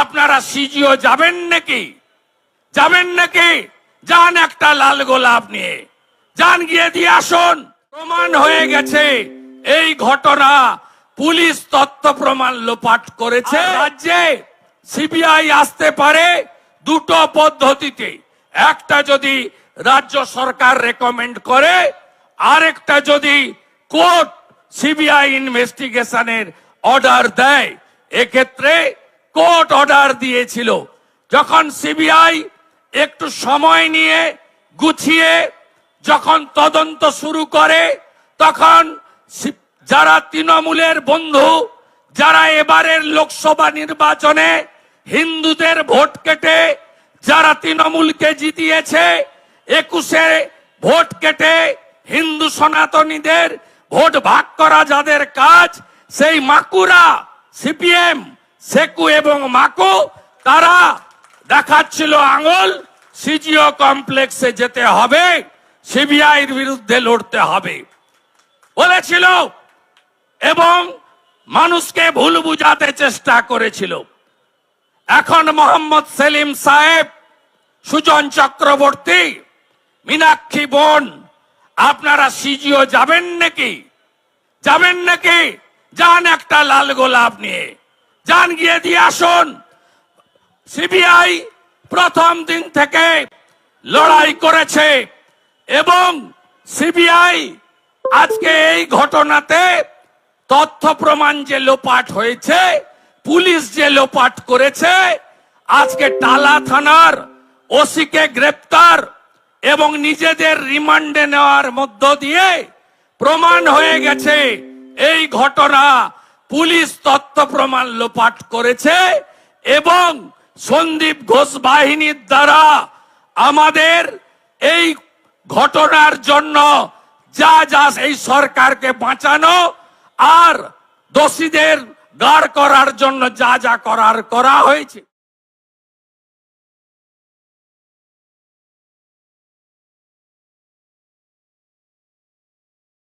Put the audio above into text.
আপনারা সিজিও যাবেন নাকি? যাবেন নাকি? যান একটা লাল গোলাপ নিয়ে। যান গিয়ে দিয়ে আসুন। প্রমাণ হয়ে গেছে। এই ঘটনা পুলিশ তথ্য প্রমাণ লোপাট করেছে। রাজ্যে সিবিআই আসতে পারে দুটো পদ্ধতিতে। একটা যদি রাজ্য সরকার রেকমেন্ড করে আরেকটা যদি কোর্ট সিবিআই ইনভেস্টিগেশনের অর্ডার দেয়। এক্ষেত্রে কোর্ট অর্ডার দিয়েছিল। যখন সিবিআই একটু সময় নিয়ে গুছিয়ে যখন তদন্ত শুরু করে, তখন যারা তৃণমূলের বন্ধু, যারা এবারের লোকসভা নির্বাচনে হিন্দুদের ভোট কেটে, যারা তৃণমূলকে জিতিয়েছে, একুশে ভোট কেটে হিন্দু সনাতনীদের ভোট ভাগ করা যাদের কাজ, সেই মাকুরা, সিপিএম সেকু এবং মাকু, তারা দেখাচ্ছিল আঙুল, সিজিও কমপ্লেক্সে যেতে হবে, সিবিআইয়ের বিরুদ্ধে লড়তে হবে। বলেছিল, এবং মানুষকে ভুল বুঝাতে চেষ্টা করেছিল। এখন মোহাম্মদ সেলিম সাহেব, সুজন চক্রবর্তী, মীনাক্ষী বোন, আপনারা সিজিও যাবেন নাকি? যাবেন নাকি? যান একটা লাল গোলাপ নিয়ে। যান গিয়ে দিয়ে আসুন। সিবিআই প্রথম দিন থেকে লড়াই করেছে এবং সিবিআই আজকে এই ঘটনাতে তথ্য প্রমাণ যে লোপাট হয়েছে, পুলিশ যে লোপাট করেছে, আজকে টালা থানার ওসিকে গ্রেপ্তার এবং নিজেদের রিমান্ডে নেওয়ার মধ্য দিয়ে প্রমাণ হয়ে গেছে এই ঘটনা। পুলিশ তথ্য প্রমাণ লোপাট করেছে এবং সন্দীপ ঘোষ বাহিনীর দ্বারা আমাদের এই ঘটনার জন্য যা যা এই সরকারকে বাঁচানো আর দোষীদের গাড় করার জন্য যা যা করার করা হয়েছে।